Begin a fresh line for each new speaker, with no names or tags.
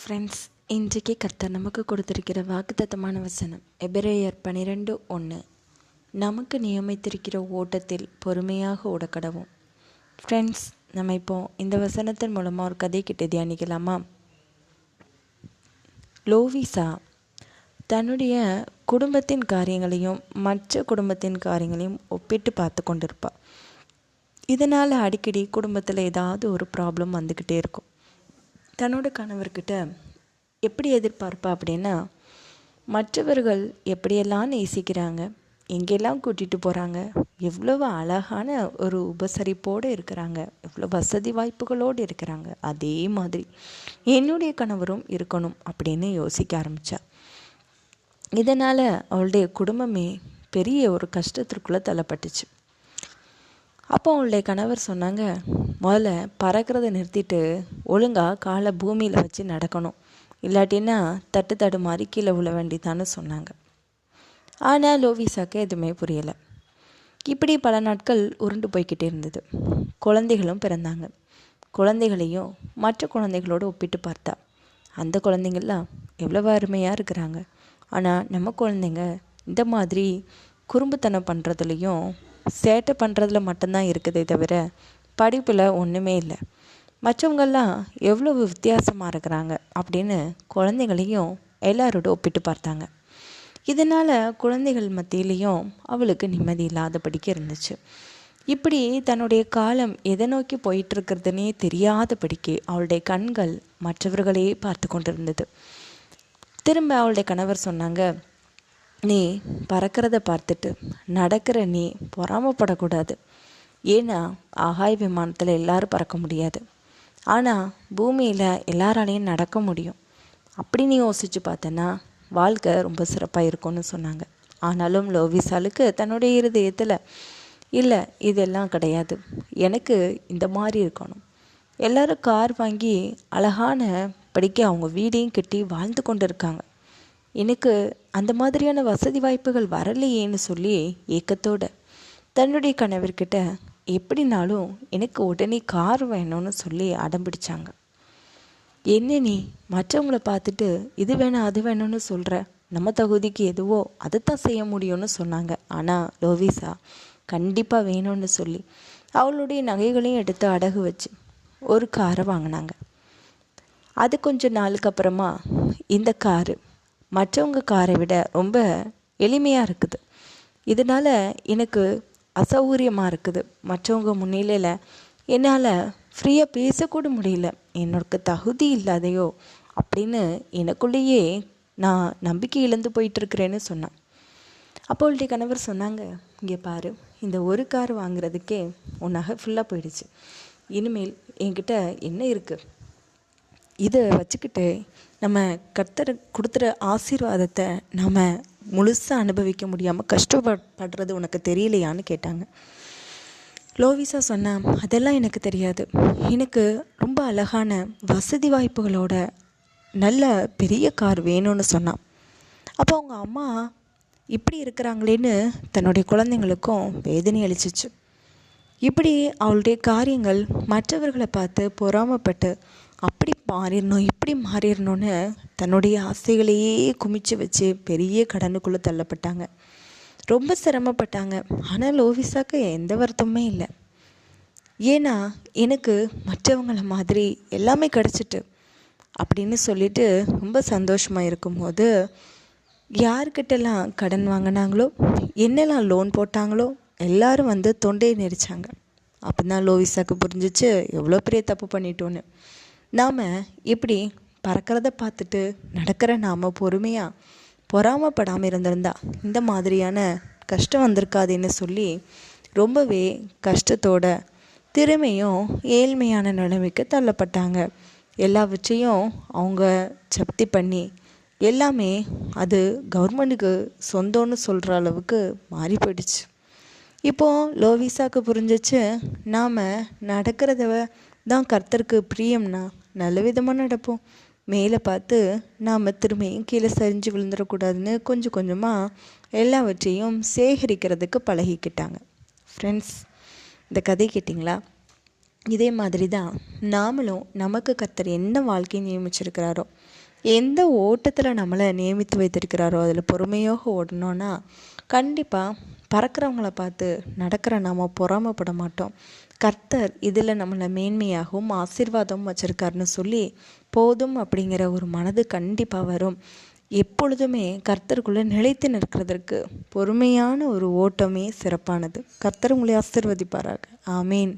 Friends இன்றைக்கு கர்த்தர் நமக்கு கொடுத்திருக்கிற வாக்குத்தத்தமான வசனம் எபிரேயர் பனிரெண்டு ஒன்று நமக்கு நியமித்திருக்கிற ஓட்டத்தில் பொறுமையாக ஓடக்கடவும். ஃப்ரெண்ட்ஸ் நம்ம இப்போ இந்த வசனத்தின் மூலமாக ஒரு கதை கிட்ட தியானிக்கலாமா? லோவிசா தன்னுடைய குடும்பத்தின் காரியங்களையும் மற்ற குடும்பத்தின் காரியங்களையும் ஒப்பிட்டு பார்த்து கொண்டிருப்பாள் இதனால் அடிக்கடி குடும்பத்தில் ஏதாவது ஒரு ப்ராப்ளம் வந்துக்கிட்டே இருக்கும். தன்னோட கணவர்கிட்ட எப்படி எதிர்பார்ப்பா அப்படின்னா மற்றவர்கள் எப்படியெல்லாம் நேசிக்கிறாங்க எங்கெல்லாம் கூட்டிகிட்டு போகிறாங்க எவ்வளவு அழகான ஒரு உபசரிப்போடு இருக்கிறாங்க எவ்வளோ வசதி வாய்ப்புகளோடு இருக்கிறாங்க அதே மாதிரி என்னுடைய கணவரும் இருக்கணும் அப்படின்னு யோசிக்க ஆரம்பித்தா இதனால் அவளுடைய குடும்பமே பெரிய ஒரு கஷ்டத்திற்குள்ளே தள்ளப்பட்டுச்சு. அப்போ அவளுடைய கணவர் சொன்னாங்க முதல்ல பறக்கிறத நிறுத்திட்டு ஒழுங்காக காலை பூமியில் வச்சு நடக்கணும். இல்லாட்டின்னா தட்டு தடு மாதிரி கீழே விழ வேண்டிதான்னு சொன்னாங்க. ஆனால் லோவிசாக்கு எதுவுமே புரியலை. இப்படி பல நாட்கள் உருண்டு போய்கிட்டே இருந்தது. குழந்தைகளும் பிறந்தாங்க. குழந்தைகளையும் மற்ற குழந்தைகளோடு ஒப்பிட்டு பார்த்தா அந்த குழந்தைங்கள்லாம் எவ்வளோ அருமையாக இருக்கிறாங்க. ஆனால் நம்ம குழந்தைங்க இந்த மாதிரி குறும்புத்தனம் பண்ணுறதுலையும் சேட்டை பண்ணுறதுல மட்டும்தான் இருக்குதே தவிர படிப்பில் ஒன்றுமே இல்லை. மற்றவங்கெல்லாம் எவ்வளோ வித்தியாசமாக இருக்கிறாங்க அப்படின்னு குழந்தைகளையும் எல்லாரோட ஒப்பிட்டு பார்த்தாங்க. இதனால் குழந்தைகள் மத்தியிலையும் அவளுக்கு நிம்மதி இல்லாதபடிக்கு இருந்துச்சு. இப்படி தன்னுடைய காலம் எதை நோக்கி போயிட்டுருக்கிறதுனே தெரியாதபடிக்கு அவளுடைய கண்கள் மற்றவர்களையே பார்த்து கொண்டிருந்தது. திரும்ப அவளுடைய கணவர் சொன்னாங்க நீ பறக்கிறத பார்த்துட்டு நடக்கிற நீ பொறாமப்படக்கூடாது. ஏன்னா ஆகாய விமானத்தில் எல்லாரும் பறக்க முடியாது. ஆனால் பூமியில் எல்லாராலையும் நடக்க முடியும். அப்படி நீ யோசித்து பார்த்தனா வாழ்க்கை ரொம்ப சிறப்பாக இருக்கும்னு சொன்னாங்க. ஆனாலும் லோவிசாலுக்கு தன்னுடைய இருதயத்தில் இல்லை இதெல்லாம் கிடையாது. எனக்கு இந்த மாதிரி இருக்கணும். எல்லோரும் கார் வாங்கி அழகான படிக்க அவங்க வீடையும் கட்டி வாழ்ந்து கொண்டு இருக்காங்க எனக்கு அந்த மாதிரியான வசதி வாய்ப்புகள் வரலையேன்னு சொல்லி ஏக்கத்தோட தன்னுடைய கணவர்கிட்ட எப்படினாலும் எனக்கு உடனே கார் வேணும்னு சொல்லி அடம்பிடிச்சாங்க என்ன நீ? மற்றவங்கள பார்த்துட்டு இது வேணாம் அது வேணும்னு சொல்கிற நம்ம தகுதிக்கு எதுவோ அதைத்தான் செய்ய முடியும்னு சொன்னாங்க. ஆனால் லோவிசா கண்டிப்பாக வேணும்னு சொல்லி அவளுடைய நகைகளையும் எடுத்து அடகு வச்சு ஒரு காரை வாங்கினாங்க. அது கொஞ்சம் நாளுக்கு அப்புறமா இந்த காரு மற்றவங்க காரை விட ரொம்ப எளிமையாக இருக்குது. இதனால் எனக்கு அசௌகரியமாக இருக்குது. மற்றவங்க முன்னிலையில் என்னால் ஃப்ரீயாக பேசக்கூட முடியல. என்னோட தகுதி இல்லாதையோ அப்படின்னு எனக்குள்ளேயே நான் நம்பிக்கை இழந்து போயிட்டுருக்கிறேன்னு சொன்னான். அப்போ அவளுடைய கணவர் சொன்னாங்க இங்கே பாரு இந்த ஒரு கார் வாங்குறதுக்கே உன் நகை ஃபுல்லாக போயிடுச்சு. இனிமேல் என்கிட்ட என்ன இருக்குது இதை வச்சுக்கிட்டு நம்ம கர்த்தர் கொடுத்துற ஆசீர்வாதத்தை நாம் முழுசாக அனுபவிக்க முடியாமல் கஷ்டப்படுறது உனக்கு தெரியலையான்னு கேட்டாங்க. லோவிசா சொன்னேன் அதெல்லாம் எனக்கு தெரியாது. எனக்கு ரொம்ப அழகான வசதி வாய்ப்புகளோட நல்ல பெரிய கார் வேணும்னு சொன்னான். அப்போ அவங்க அம்மா இப்படி இருக்கிறாங்களேன்னு தன்னுடைய குழந்தைங்களுக்கும் வேதனை அளிச்சிச்சு. இப்படி அவளுடைய காரியங்கள் மற்றவர்களை பார்த்து பொறாமப்பட்டு அப்படி மாறிடணும் இப்படி மாறிடணும்னு தன்னுடைய ஆசைகளையே குமிச்சு வச்சு பெரிய கடனுக்குள்ளே தள்ளப்பட்டாங்க. ரொம்ப சிரமப்பட்டாங்க. ஆனால் லோவிசாக்கு எந்த வருத்தமுமே இல்லை. ஏன்னா எனக்கு மற்றவங்கள மாதிரி எல்லாமே கிடச்சிட்டு அப்படின்னு சொல்லிட்டு ரொம்ப சந்தோஷமாக இருக்கும்போது யார்கிட்டலாம் கடன் வாங்கினாங்களோ என்னெல்லாம் லோன் போட்டாங்களோ எல்லாரும் வந்து தொண்டையை நெரிச்சாங்க. அப்போ தான் லோவிசாக்கு புரிஞ்சிச்சு எவ்வளோ பெரிய தப்பு பண்ணிட்டோன்னு நாம் இப்படி பறக்கிறத பார்த்துட்டு நடக்கிற நாம் பொறுமையாக பொறாமப்படாமல் இருந்திருந்தா இந்த மாதிரியான கஷ்டம் வந்திருக்காதுன்னு சொல்லி ரொம்பவே கஷ்டத்தோட திறமையும் ஏழ்மையான நிலைமைக்கு தள்ளப்பட்டாங்க. எல்லாவற்றையும் அவங்க ஜப்தி பண்ணி எல்லாமே அது கவர்மெண்ட்டுக்கு சொந்தம்னு சொல்கிற அளவுக்கு மாறி போயிடுச்சு. இப்போது லோவிசாக்கு புரிஞ்சிச்சு நாம் நடக்கிறத தான் கர்த்தருக்கு பிரியம்னா நல்ல விதமாக நடப்போம். மேலே பார்த்து நாம் திரும்பியும் கீழே சரிஞ்சு விழுந்துடக்கூடாதுன்னு கொஞ்சம் கொஞ்சமாக எல்லாவற்றையும் சேகரிக்கிறதுக்கு பழகிக்கிட்டாங்க. ஃப்ரெண்ட்ஸ் இந்த கதை கேட்டிங்களா? இதே மாதிரி தான் நாமளும் நமக்கு கர்த்தர் என்ன வாழ்க்கையை நியமிச்சிருக்கிறாரோ எந்த ஓட்டத்தில் நம்மளை நியமித்து வைத்திருக்கிறாரோ அதில் பொறுமையாக ஓடணும்னா கண்டிப்பாக பறக்கிறவங்கள பார்த்து நடக்கிற நாம் பொறாமப்பட மாட்டோம். கர்த்தர் இதில் நம்மளை மேன்மையாகவும் ஆசீர்வாதமும் வச்சுருக்காருன்னு சொல்லி போதும் அப்படிங்கிற ஒரு மனது கண்டிப்பாக வரும். எப்பொழுதுமே கர்த்தருக்குள்ளே நிலைத்து நிற்கிறதற்கு பொறுமையான ஒரு ஓட்டமே சிறப்பானது. கர்த்தர் உங்களை ஆசிர்வதிப்பாராக. ஆமீன்.